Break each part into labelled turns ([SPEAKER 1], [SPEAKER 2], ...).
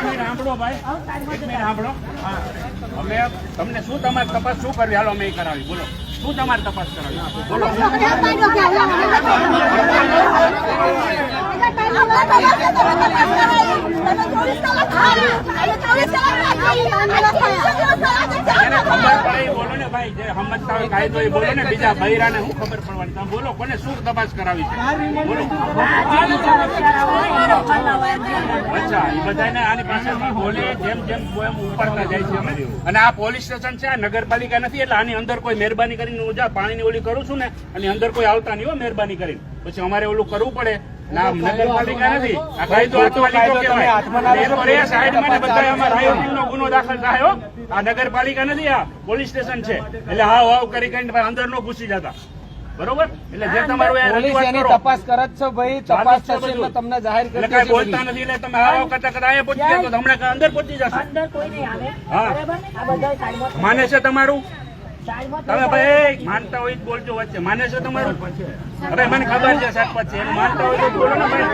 [SPEAKER 1] સાંભળો ભાઈ. સાંભળો તમને શું તમારી તપાસ શું કરવી? હાલો, અમે કરાવી. બોલો. શું તમારી તપાસ કરાવી? બોલો. ખબર બોલો ને ભાઈ જે સમજતા હોય કાયદો એ બોલો ને બીજા બૈરાને શું ખબર પડવાની તમે બોલો કોને શું તપાસ કરાવી છે બોલો અચ્છા એ બધાને આની પાસે બોલે જેમ જેમ એમ ઉપાડતા જાય છે અને આ પોલીસ સ્ટેશન છે આ નગરપાલિકા નથી એટલે આની અંદર કોઈ મહેરબાની કરીને હું જા પાણીની ઓલી કરું છું ને આની અંદર કોઈ આવતા નહીં હોય મહેરબાની કરીને પછી અમારે ઓલું કરવું પડે ના નગરપાલિકા નથી આ કાયદો હાથમાં કહેવાય. એ તો રે સાઈડમાં ને બધાય અમારે આયોજનનો ગુનો દાખલ થાય આ નગરપાલિકા નથી આ પોલીસ સ્ટેશન છે એટલે હાવ હાવ કરી કરીને અંદર નો ઘૂસી જતા બરોબર એટલે જે તમારું.
[SPEAKER 2] તપાસ કરે છે ભાઈ તપાસ થશે તમને જાહેર
[SPEAKER 1] એટલે
[SPEAKER 2] કરી
[SPEAKER 1] બોલતા નથી એટલે તમે હાવ કરતા કરતા અહીંયા પહોંચી તો હમણાં અંદર પહોંચી જશો
[SPEAKER 3] અંદર કોઈ નહીં આવે
[SPEAKER 1] હા. માને છે તમારું તમે ભાઈ માનતા હોય બોલજો વચ્ચે. માને છો તમારું? હવે મને ખબર છે સાત પછી. માનતા હોય તો બોલો ને ભાઈ.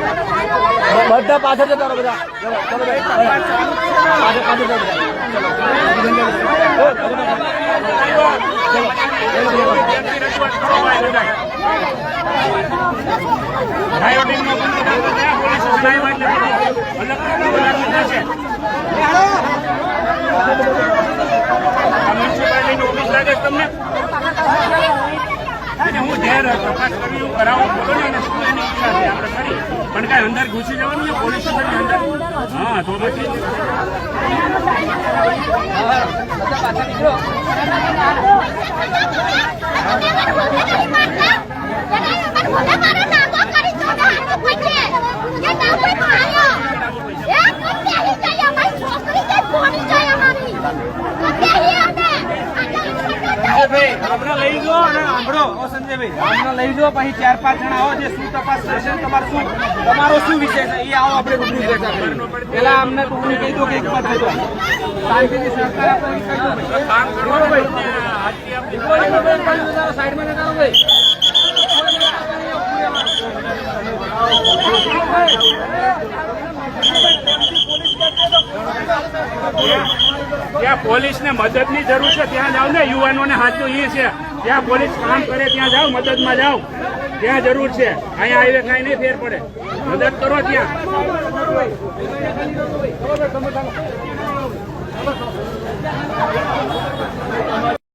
[SPEAKER 2] બધા પાછળ જતા રહો બધા. ચલો, ભાઈ. પાછળ, પાછળ જાઓ
[SPEAKER 1] જેમની રજૂઆત કરો ભાઈ બધાય. રાયોટિંગનો ગુનો દાખલ થયા, પોલીસ સ્ટેશન આવ્યા એટલે બધું અલગ અલગ થશે. આ મ્યુનિસિપાલિટીની ઓફિસ લાગે છે તમને અને હું જ્યારે તપાસ કરવી હું કરાવું બોલો ને એને શું એની ઈચ્છા છે આપણે કરી પણ કઈ અંદર ઘૂસી જવાનું ને પોલીસ અંદર હા તો પછી
[SPEAKER 2] સંજયભાઈ હમણાં લઈ જાઓ અને સાંભળો ઓ સંજયભાઈ હમણાં લઈ જાઓ પછી ચાર પાંચ જણા આવો જે શું તપાસ કરશે તમારું શું તમારો શું વિષય છે એ આવો આપણે રૂબરૂ ચર્ચા કરીએ પેલા અમને કહી દો કે એક વાત કહી દો શાંતિથી સરકાર આપણે કહી દો ભાઈ.
[SPEAKER 1] ને
[SPEAKER 2] સાઈડમાં જતા ભાઈ.
[SPEAKER 1] જ્યાં પોલીસને મદદની જરૂર છે ત્યાં જાવ ને યુવાનોને હાથું એ છે. ત્યાં પોલીસ કામ કરે ત્યાં જાઓ, મદદમાં જાઓ. ત્યાં જરૂર છે, અહીંયા આવીને કાંઈ નહીં ફેર પડે. મદદ કરો ત્યાં.